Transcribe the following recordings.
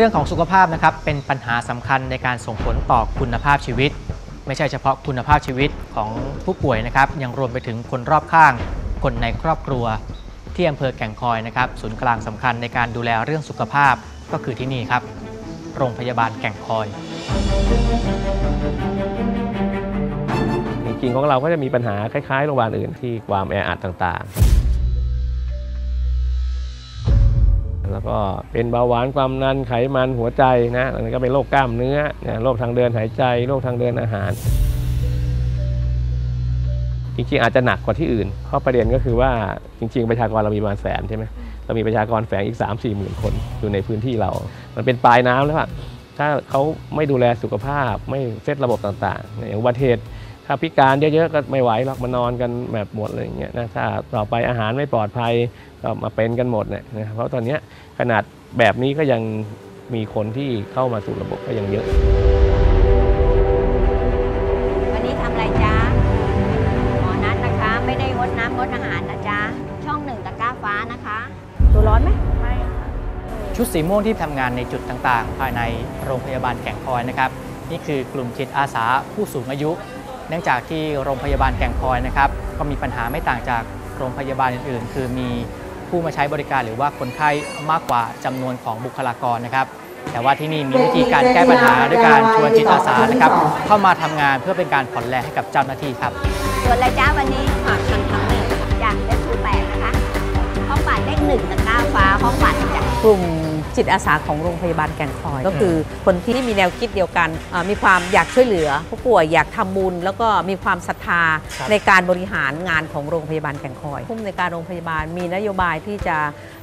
เรื่องของสุขภาพนะครับเป็นปัญหาสำคัญในการส่งผลต่อคุณภาพชีวิต ไม่ใช่เฉพาะคุณภาพชีวิตของผู้ป่วยนะครับยังรวมไปถึงคนรอบข้าง คนในครอบครัว ที่อำเภอแก่งคอยนะครับศูนย์กลางสำคัญในการดูแลเรื่องสุขภาพก็คือที่นี่ครับ โรงพยาบาลแก่งคอย จริงๆของเราก็จะมีปัญหาคล้ายๆโรงพยาบาลอื่นที่ความแออัดต่างๆ แล้วก็เป็นเบาหวานความดันไขมันหัวใจนะอันนี้ก็เป็นโรคกล้ามเนื้อนะโรคทางเดินหายใจโรคทางเดินอาหารจริงๆอาจจะหนักกว่าที่อื่น เพราะประเด็นก็คือว่าจริง ๆ ประชากรเรามีประมาณแสนใช่ไหมเรามีประชากรแฝงอีก 3 4หมื่นคนอยู่ในพื้นที่เรา มันเป็นปลายน้ำแล้วอะถ้าเขาไม่ดูแลสุขภาพไม่เซตระบบต่างๆ อย่างอุบัติเหตุ ถ้าพิการเยอะๆก็ไม่ไหวหรอกมานอนกันแบบหมดอะไรอย่างเงี้ยนะถ้าต่อไปอาหารไม่ปลอดภัยก็มาเป็นกันหมดเนี่ยนะเพราะตอนเนี้ยขนาดแบบนี้ก็ยังมีคนที่เข้ามาสู่ระบบก็ยังเยอะ วันนี้ทำอะไรจ๊ะหมอนัดนะคะ ไม่ได้งดน้ำงดอาหารนะจ๊ะ ช่องหนึ่งตะกร้าฟ้านะคะ ตัวร้อนไหมไม่ค่ะชุดสีม่วงที่ทำงานในจุดต่างๆ ภายในโรงพยาบาลแก่งคอยนะครับ นี่คือกลุ่มจิตอาสาผู้สูงอายุ เนื่องจากที่โรงพยาบาลแก่งคอยนะครับ ก็มีปัญหาไม่ต่างจากโรงพยาบาลอื่นๆ คือมีผู้มาใช้บริการหรือว่าคนไข้มากกว่าจำนวนของบุคลากรนะครับ แต่ว่าที่นี่มีวิธีการแก้ปัญหาด้วยการชวนจิตอาสานะครับ เข้ามาทำงานเพื่อเป็นการผ่อนแรงให้กับเจ้าหน้าที่ครับส่วนอะไรจ้าวันนี้ฝากคันทำหนึ่งจ้ะเลขศูนย์แปดนะคะห้องบัตรเลขหนึ่งตะกร้าฟ้าห้องบัตรจ้ะกลุ่ม จิตอาสาของโรงพยาบาลแก่งคอย ก็คือคนที่มีแนวคิดเดียวกันเอ่อมีความอยากช่วยเหลือผู้ป่วยอยากทำบุญแล้วก็มีความศรัทธาครับในการบริหารงานของโรงพยาบาลแก่งคอยผู้ในวยการโรงพยาบาลมีนโยบายที่จะ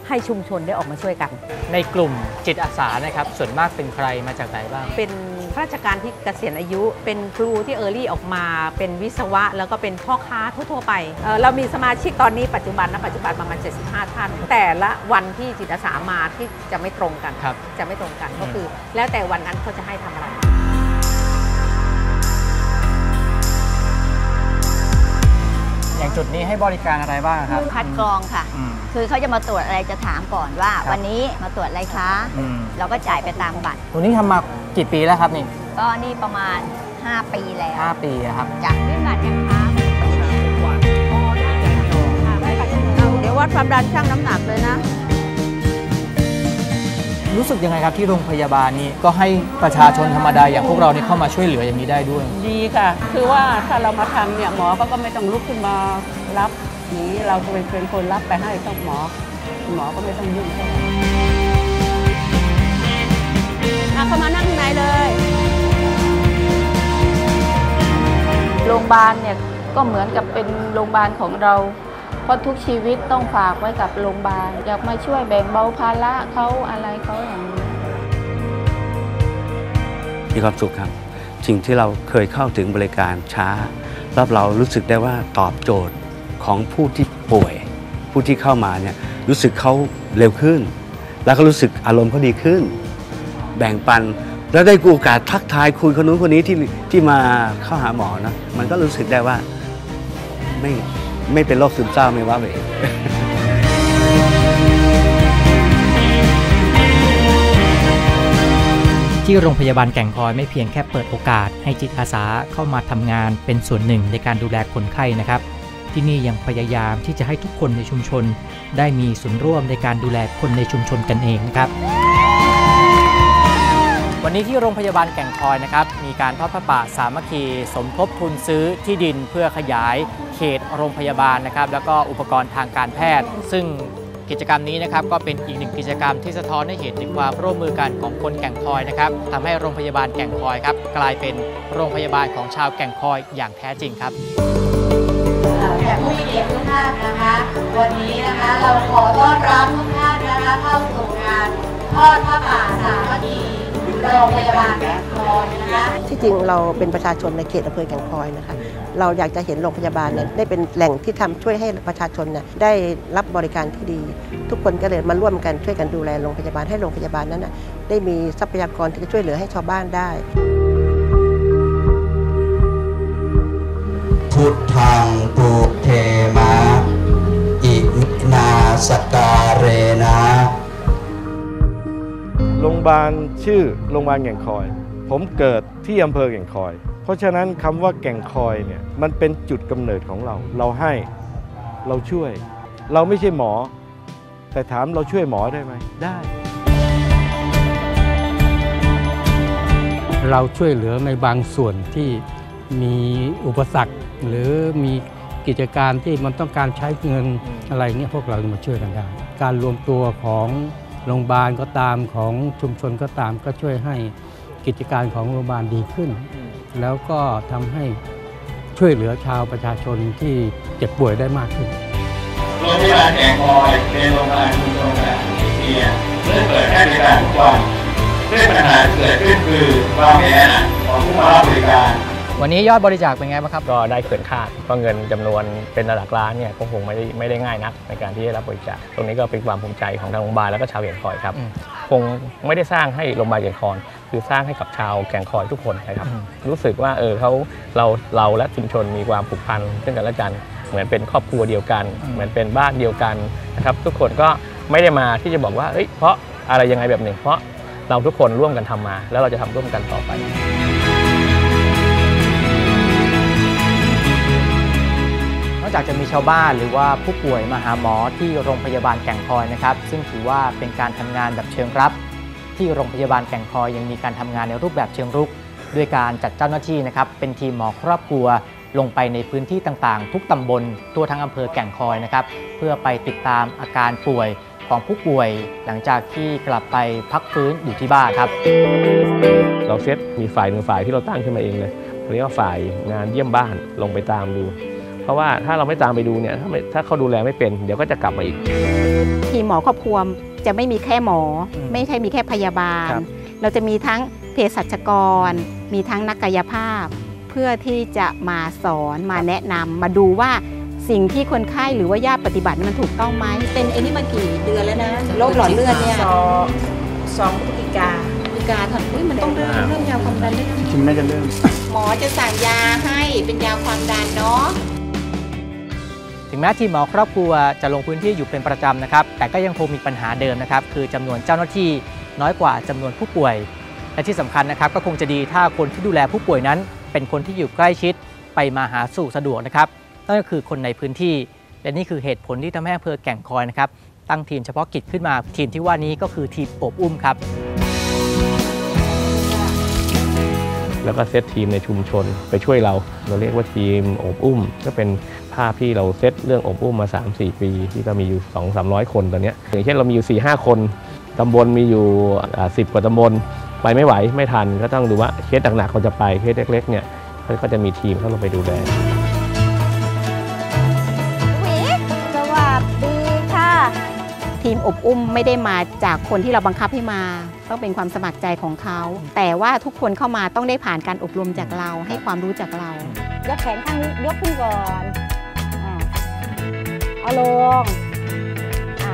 ให้ชุมชนได้ออกมาช่วยกัน ในกลุ่มจิตอาสานะครับส่วนมากเป็นใครมาจากไหนบ้างเป็น ข้าราชการที่เกษียณอายุ เป็นครูที่เออรี่ออกมา เป็นวิศวะ แล้วก็เป็นพ่อค้าทั่วๆไปเอ่อเรามีสมาชิกตอนนี้ปัจจุบันนะปัจจุบันประมาณ 75 ท่าน แต่ละวันที่จิตอาสามาที่จะไม่ตรงกันครับจะไม่ตรงกันก็คือ แล้วแต่วันนั้นเขาจะให้ทำอะไร จุดนี้ให้บริการอะไรบ้างครับ คัดกรองค่ะ อืม คือเขาจะมาตรวจอะไรจะถามก่อนว่า ครับ วันนี้มาตรวจอะไรคะ อืมเราก็จ่ายไปตามบัตร ตัวนี้ทำมากี่ปีแล้วครับนี่ก็นี่ประมาณ 5 ปีแล้ว5ปีอะครับ จากขึ้นบัตรยังคะเดี๋ยววัดความดันชั่งน้ำหนักเลยนะ รู้สึกยังไงครับที่โรงพยาบาลนี้ก็ให้ประชาชนธรรมดาอย่างพวกเรานี่เข้ามาช่วยเหลืออย่างนี้ได้ด้วย ดีค่ะ คือว่าถ้าเรามาทำเนี่ยหมอเขาก็ไม่ต้องลุกขึ้นมารับนี้เราเป็นเป็นคนรับไปให้ต้องหมอ หมอก็ไม่ต้องยุ่งเท่าไหร่อะเข้ามานั่งข้างในเลยโรงพยาบาลเนี่ยก็เหมือนกับเป็นโรงพยาบาลของเรา เพราะทุกชีวิตต้องฝากไว้กับโรงพยาบาลอยากมาช่วยแบ่งเบาภาระเขาอะไรเขาอย่างนี้มีความสุขครับ สิ่งที่เราเคยเข้าถึงบริการช้าแล้วเรารู้สึกได้ว่าตอบโจทย์ของผู้ที่ป่วย ผู้ที่เข้ามาเนี่ยรู้สึกเขาเร็วขึ้น แล้วก็รู้สึกอารมณ์เขาดีขึ้น แบ่งปันแล้วได้โอกาสทักทายคุยคนนู้นคนนี้ที่ที่มาเข้าหาหมอนะมันก็รู้สึกได้ว่าไม่ ไม่เป็นโรคซึมเศร้าไม่ว่าไปเองที่โรงพยาบาลแก่งคอยไม่เพียงแค่เปิดโอกาสให้จิตอาสาเข้ามาทำงานเป็นส่วนหนึ่งในการดูแลคนไข้นะครับ ที่นี่ยังพยายามที่จะให้ทุกคนในชุมชน ได้มีส่วนร่วมในการดูแลคนในชุมชนกันเองนะครับ วันนี้ที่โรงพยาบาลแก่งคอยนะครับมีการทอดพระป่าสามัคคีสมทบทุนซื้อที่ดินเพื่อขยายเขตโรงพยาบาลนะครับแล้วก็อุปกรณ์ทางการแพทย์ ซึ่งกิจกรรมนี้นะครับก็เป็นอีกหนึ่งกิจกรรมที่สะท้อนให้เห็นถึงความร่วมมือกันของคนแก่งคอยนะครับทำให้โรงพยาบาลแก่งคอยครับกลายเป็นโรงพยาบาลของชาวแก่งคอยอย่างแท้จริงครับแขกผู้มีเกียรติทุกท่านนะคะ วันนี้นะคะเราขอต้อนรับทุกท่านนะคะเข้าสู่งานทอดผ้าป่าสามัคคี โรงพยาบาลแก่งคอยนะคะที่จริงเราเป็นประชาชนในเขตอำเภอแก่งคอยนะคะ เราอยากจะเห็นโรงพยาบาลเนี่ยได้เป็นแหล่งที่ทำช่วยให้ประชาชนเนี่ยได้รับบริการที่ดี ทุกคนก็เลยมาร่วมกันช่วยกันดูแลโรงพยาบาลให้โรงพยาบาลนั้นน่ะได้มีทรัพยากรที่จะช่วยเหลือให้ชาวบ้านได้พุทธังปุเทมะอิมินาสกาาบาลชื่อโรงพยาบาลแก่งคอย ผมเกิดที่อำเภอแก่งคอย เพราะฉะนั้นคำว่าแก่งคอยเนี่ยมันเป็นจุดกำเนิดของเรา เราให้เราช่วย เราไม่ใช่หมอ แต่ถามเราช่วยหมอได้ไหมได้ เราช่วยเหลือในบางส่วนที่มีอุปสรรค หรือมีกิจการที่มันต้องการใช้เงินอะไรเงี้ยพวกเรามาช่วยกันได้ การรวมตัวของ โรงพยาบาลก็ตามของชุมชนก็ตามก็ช่วยให้กิจการของโรงพยาบาลดีขึ้น แล้วก็ทำให้ช่วยเหลือชาวประชาชนที่เจ็บป่วยได้มากขึ้นโรงพยาบาลแก่งคอยเป็นโรงพยาบาลชุมชนขนาดเอเชียเมื่อเปิดให้บริการทุกวันซึ่งปัญหาที่เกิดขึ้นคือความแออัดของผู้มารับบริการ วันนี้ยอดบริจาคเป็นไงบ้างครับ ก็ได้เกินคาดเพราะเงินจำนวนเป็นหลักล้านเนี่ยก็คงไม่ได้ไม่ได้ง่ายนักในการที่จะรับบริจาค ตรงนี้ก็เป็นความภูมิใจของทางโรงพยาบาลแล้วก็ชาวแก่งคอยครับอืมคงไม่ได้สร้างให้โรงพยาบาลแก่งคอยคือสร้างให้กับชาวแก่งคอยทุกคนนะครับ รู้สึกว่าเออเขาเราเราและชุมชนมีความผูกพันซึ่งกันและกัน เหมือนเป็นครอบครัวเดียวกัน เหมือนเป็นบ้านเดียวกันนะครับทุกคนก็ไม่ได้มาที่จะบอกว่าเอ้ยเพราะอะไรยังไงแบบหนึ่งเพราะเราทุกคนร่วมกันทำมา แล้วเราจะทำร่วมกันต่อไป จากจะมีชาวบ้านหรือว่าผู้ป่วยมาหาหมอที่โรงพยาบาลแก่งคอยนะครับ ซึ่งถือว่าเป็นการทำงานแบบเชิงรับ ที่โรงพยาบาลแก่งคอยยังมีการทำงานในรูปแบบเชิงรุก ด้วยการจัดเจ้าหน้าที่นะครับเป็นทีมหมอครอบครัวลงไปในพื้นที่ต่างๆ ทุกตำบลทั่วทั้งอำเภอแก่งคอยนะครับเพื่อไปติดตามอาการป่วยของผู้ป่วยหลังจากที่กลับไปพักฟื้นอยู่ที่บ้านครับ เราเซตมีฝ่ายหนึ่งฝ่ายที่เราตั้งขึ้นมาเองเลยเรียกว่าฝ่ายงานเยี่ยมบ้านลงไปตามดู เพราะว่าถ้าเราไม่ตามไปดูเนี่ยถ้าไม่ถ้าเขาดูแลไม่เป็น เดี๋ยวก็จะกลับมาอีก ทีมหมอครอบครัวจะไม่มีแค่หมอ ไม่ใช่มีแค่พยาบาลครับเราจะมีทั้งเภสัชกร มีทั้งนักกายภาพ เพื่อที่จะมาสอนมาแนะนำมาดูว่าสิ่งที่คนไข้หรือว่าญาติปฏิบัติมันถูกต้องไหมเป็นไอ้นี่มากี่เดือนแล้วนะโรคหลอดเลือดเนี่ยสองสองพฤศจิกาพฤศจิกาทันอุ้ยมันต้องเริ่มเริ่มยาความดันได้ยังจริงน่าจะเริ่มหมอจะสั่งยาให้เป็นยาความดันเนาะ ถึงแม้ทีมหมอครอบครัวจะลงพื้นที่อยู่เป็นประจำนะครับ แต่ก็ยังคงมีปัญหาเดิมนะครับ คือจำนวนเจ้าหน้าที่น้อยกว่าจำนวนผู้ป่วย และที่สำคัญนะครับ ก็คงจะดีถ้าคนที่ดูแลผู้ป่วยนั้น เป็นคนที่อยู่ใกล้ชิดไปมาหาสู่สะดวกนะครับ นั่นก็คือคนในพื้นที่ และนี่คือเหตุผลที่ทำให้อำเภอแก่งคอยนะครับ ตั้งทีมเฉพาะกิจขึ้นมา ทีมที่ว่านี้ก็คือทีมอบอุ้มครับ แล้วก็เซตทีมในชุมชนไปช่วยเรา เราเรียกว่าทีมอบอุ้ม ก็เป็น ภาพที่เราเซตเรื่องโอบอุ้มมา 3-4 ปี ที่ก็มีอยู่ 2 3 0 0 คนตอนเนี้ยอย่างเช่นเรามีอยู่ 4-5 คนตำบลมีอยู่อ่า10 กว่าตำบลไปไม่ไหวไม่ทันก็ต้องดูว่าเคสหนักๆเขาจะไปเคสเล็กๆเนี่ยก็จะมีทีมเข้าลงไปดูแลสวัสดีค่ะ ทีมอบอุ้มไม่ได้มาจากคนที่เราบังคับให้มา ต้องเป็นความสมัครใจของเขา แต่ว่าทุกคนเข้ามาต้องได้ผ่านการอบรมจากเราให้ความรู้จากเรายกแขนข้างนี้ยกขึ้นก่อนอ่า เอาลงอ่า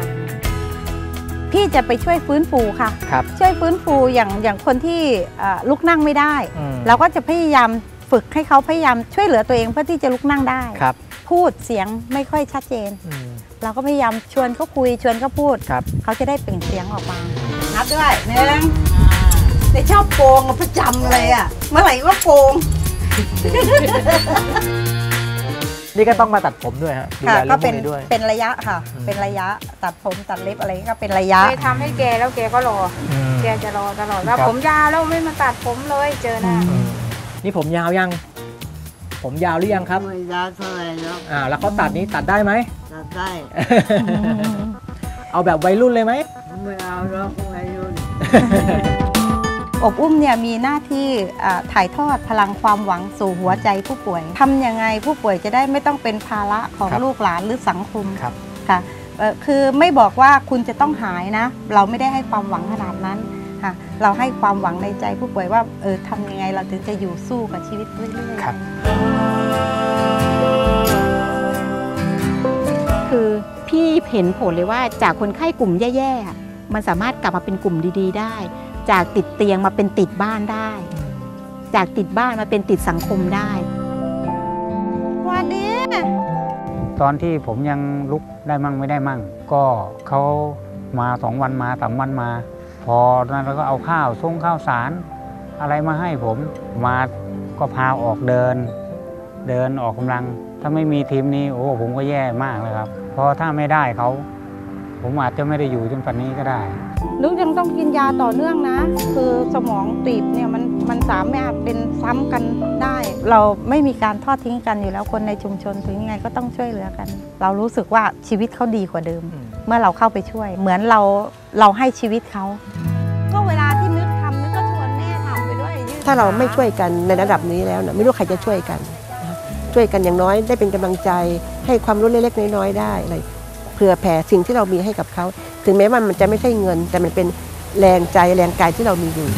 พี่จะไปช่วยฟื้นฟูค่ะ ครับ ช่วยฟื้นฟูอย่างอย่างคนที่เอ่อลุกนั่งไม่ได้ อืม เราก็จะพยายามฝึกให้เขาพยายามช่วยเหลือตัวเองเพื่อที่จะลุกนั่งได้ ครับพูดเสียงไม่ค่อยชัดเจนเราก็พยายามชวนเขาคุยชวนเขาพูด ครับ เขาจะได้เปล่งเสียงออกมา นับด้วยหนึ่งแต่ชอบโกงอะประจำเลยอะ เมื่อไหร่ก็โกง นี่ก็ต้องมาตัดผมด้วยฮะดูค่ะแลเรื่ก็องพเป็วนกนี้ด้วย เป็นระยะค่ะเป็นระยะตัดผมตัดเล็บอะไรก็เป็นระยะ เคยทำให้แกแล้วแกก็รออมแกจะรอตลอดว่าครับ ผมยาวแล้วไม่มาตัดผมเลยเจอหน้านี่ผมยาวยัง ผมยาวหรือยังครับ ไม่ยาวเท่าไหร่แล้วอ่า แล้วเขาตัดนี้ตัดได้ไหมตัดได้เอาแบบวัยรุ่นเลยไหม ไม่เอาแล้ววัยรุ่น อบอุ้มเนี่ยมีหน้าที่อ่าถ่ายทอดพลังความหวังสู่หัวใจผู้ป่วยทำยังไงผู้ป่วยจะได้ไม่ต้องเป็นภาระของครับลูกหลานหรือสังคมครับค่ะเอ่อคือไม่บอกว่าคุณจะต้องหายนะ เราไม่ได้ให้ความหวังขนาดนั้นค่ะเราให้ความหวังในใจผู้ป่วยว่าเออทำยังไงเราถึงจะอยู่สู้กับชีวิตเรื่อยๆครับคือพี่เห็นผลเลยว่าจากคนไข้กลุ่มแย่ๆอะมันสามารถกลับมาเป็นกลุ่มดี ๆ ได้ จากติดเตียงมาเป็นติดบ้านได้ จากติดบ้านมาเป็นติดสังคมได้วันนี้ตอนที่ผมยังลุกได้มั่งไม่ได้มั่ง ก็เขามาสองวันมาสามวันมา พอนั้นเราก็เอาข้าวส่งข้าวสาร อะไรมาให้ผมมาก็พาออกเดิน เดินออกกำลัง ถ้าไม่มีทีมนี้โอ้ผมก็แย่มากเลยครับ เพราะถ้าไม่ได้เขา ผมอาจจะไม่ได้อยู่จนปัจจุบันนี้ก็ได้ นุกยังต้องกินยาต่อเนื่องนะ คือสมองตีบเนี่ยมันมันสามารถเป็นซ้ำกันได้ เราไม่มีการทอดทิ้งกันอยู่แล้วคนในชุมชนถึงยังไงก็ต้องช่วยเหลือกัน เรารู้สึกว่าชีวิตเขาดีกว่าเดิม เมื่อเราเข้าไปช่วย เหมือนเราเราให้ชีวิตเขาก็เวลาที่นึกทำนึกก็ชวนแม่ทำไปด้วยยืดถ้าเราไม่ช่วยกันในระดับนี้แล้วนะไม่รู้ใครจะช่วยกันนะช่วยกันอย่างน้อยได้เป็นกำลังใจ ให้ความรู้เล็กๆน้อยๆได้อะไรเผื่อแผ่สิ่งที่เรามีให้กับเขา ถึงแม้ว่ามันจะไม่ใช่เงิน แต่มันเป็นแรงใจแรงกายที่เรามีอยู่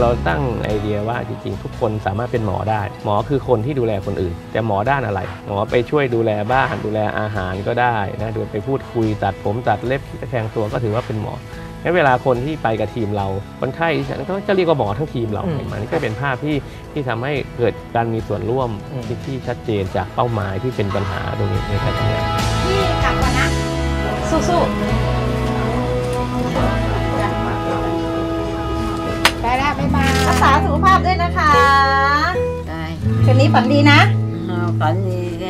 เราตั้งไอเดียว่าจริงๆ ทุกคนสามารถเป็นหมอได้ หมอคือคนที่ดูแลคนอื่น แต่หมอด้านอะไร หมอไปช่วยดูแลบ้านดูแลอาหารก็ได้นะดูไปพูดคุยตัดผมตัดเล็บตะแคงตัวก็ถือว่าเป็นหมอ งั้นเวลาคนที่ไปกับทีมเราคนไข้ฉันก็จะเรียกว่าหมอทั้งทีมเราอืมมันนี่ก็เป็นภาพที่ที่ทำให้เกิดการมีส่วนร่วมอืมที่ที่ชัดเจนจากเป้าหมายที่เป็นปัญหาตรงนี้ในการทำงานพี่กลับก่อนนะ สู้ๆไปแล้วบ๊ายบายรักษาสุขภาพด้วยนะคะ ได้คืนนี้ฝันดีนะฝันดีแก